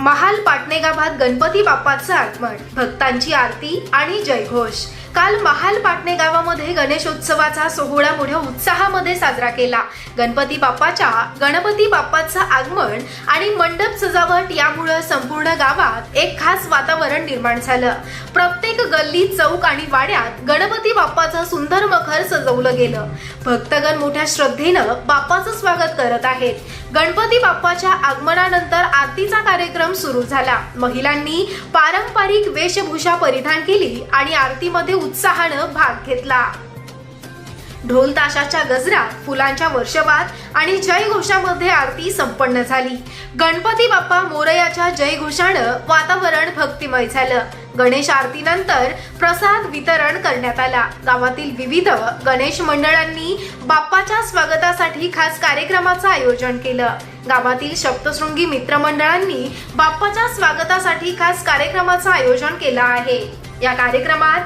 महाल पाटणेगाभात गणपती बाप्पाचं आगमन. भक्तांची आरती आणि जयघोष. काल महाल पाटणे गावामध्ये गणेशोत्सवाचा सोहळा मोठ्या उत्साहामध्ये साजरा केला. गणपती बाप्पाच्या गणपती बाप्पाचं आगमन आणि मंडप सजावट यामुळं संपूर्ण गावात एक खास वातावरण निर्माण झालं. प्रत्येक गल्ली चौक आणि वाड्यात गणपती बाप्पाचं सुंदर मखर सजवलं गेलं. भक्तगण मोठ्या श्रद्धेनं बाप्पाचं स्वागत करत आहेत. गणपती बाप्पाच्या आगमनानंतर आरतीचा कार्यक्रम सुरू झाला. महिलांनी पारंपरिक वेशभूषा परिधान केली आणि आरतीमध्ये उत्साहानं भाग घेतला. ढोल ताशाच्या गजरात फुलांच्या वर्षभात आणि जयघोषामध्ये आरती संपन्न झाली. गणपती बाप्पा मोरयाच्या जयघोषानं वातावरण भक्तिमय झालं. गणेश आरतीनंतर प्रसाद वितरण करण्यात आला. गावातील विविध गणेश मंडळांनी बाप्पाच्या स्वागतासाठी खास कार्यक्रमाचं आयोजन केलं. गावातील सप्तशृंगी मित्रमंडळांनी बाप्पाच्या स्वागतासाठी खास कार्यक्रमाचं आयोजन केलं आहे. या कार्यक्रमात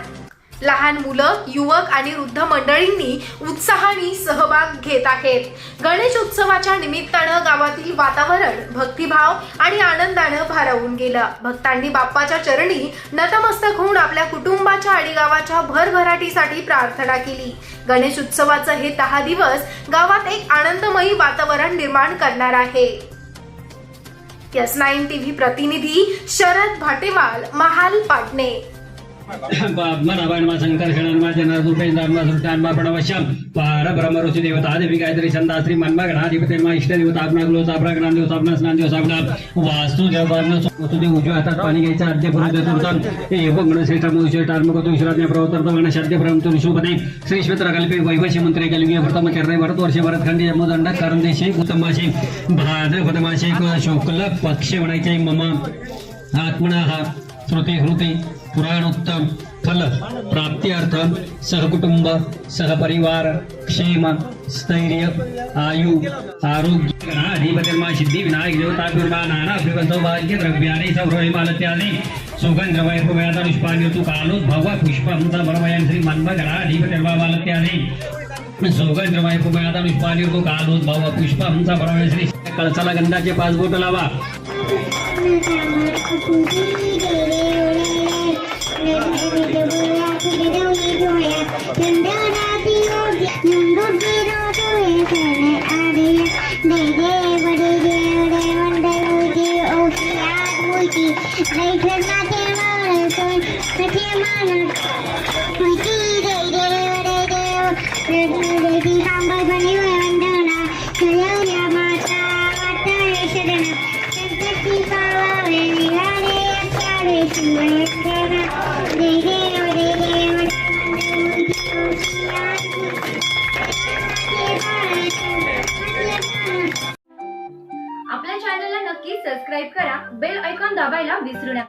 लहान मुलं युवक आणि वृद्ध मंडळींनी उत्साहाने सहभाग घेत आहेत. गणेश उत्सवाच्या निमित्तानं गावातील वातावरण भक्तिभाव आणि आनंदानं भारावून गेलं. भक्तांनी बाप्पाच्या चरणी नतमस्तक होऊन आपल्या कुटुंबाच्या आणि गावाच्या भरभराटीसाठी प्रार्थना केली. गणेश उत्सवाचं हे दहा दिवस गावात एक आनंदमयी वातावरण निर्माण करणार आहे. यस नाईन टीव्ही प्रतिनिधी शरद भाटेवाल महाल पाटणे. मनाबाण शंकर षणान्मा जनार्द उपेंद्रान्मा प्रणवश्यम पार ब्रह्मऋषी देवता देवी गायत्री छंदा श्री मन्मा गणाधिपतीन्मा इष्ट देवता आपणा ग्लो सापरा गणांदेव सापना स्नानदेव सापना वास्तू देवांना वसुदेव उजव्या हातात पाणी घ्यायचं आद्य पुरुष देवताम हे गणश्रेष्ठ मुश्रेष्ठ आत्मगतो ईश्वराज्ञा प्रवर्तन गणशाद्य परमतो ऋषुपदे श्री श्वेत्र कल्पे वैवशी मंत्रे कलिगे प्रथम चरणे भरत वर्षे भरत खंडी यमदंड कारण देशे भाद्रपद मासे शुक्ल पक्ष म्हणायचे मम आत्मना हा श्रुती श्रुती. पुराणोत्तम फल प्राप्त्यर्थम सहकुटुंब सहपरिवार क्षेम स्थैर्य आयु आरोग्य अधिपतिर्मा सिद्धि विनायक देवता दुर्गा नाना सौभाग्य द्रव्याने सौरहिमालत्याने सुगंधमय पुमयाचा पुष्पांगी ऋतू कालो भव पुष्पंचा बरमयन श्री मन्मगणा अधिपतिर्मा सौगंध सुगंधमय पुमयाचा पुष्पांगी तु कालो भव पुष्पंचा बरमयन श्री कळसाला गंधाचे पाच बोट लावा. आपल्या चॅनलला करा बेल ऐकॉन दाबायला विसरू नका.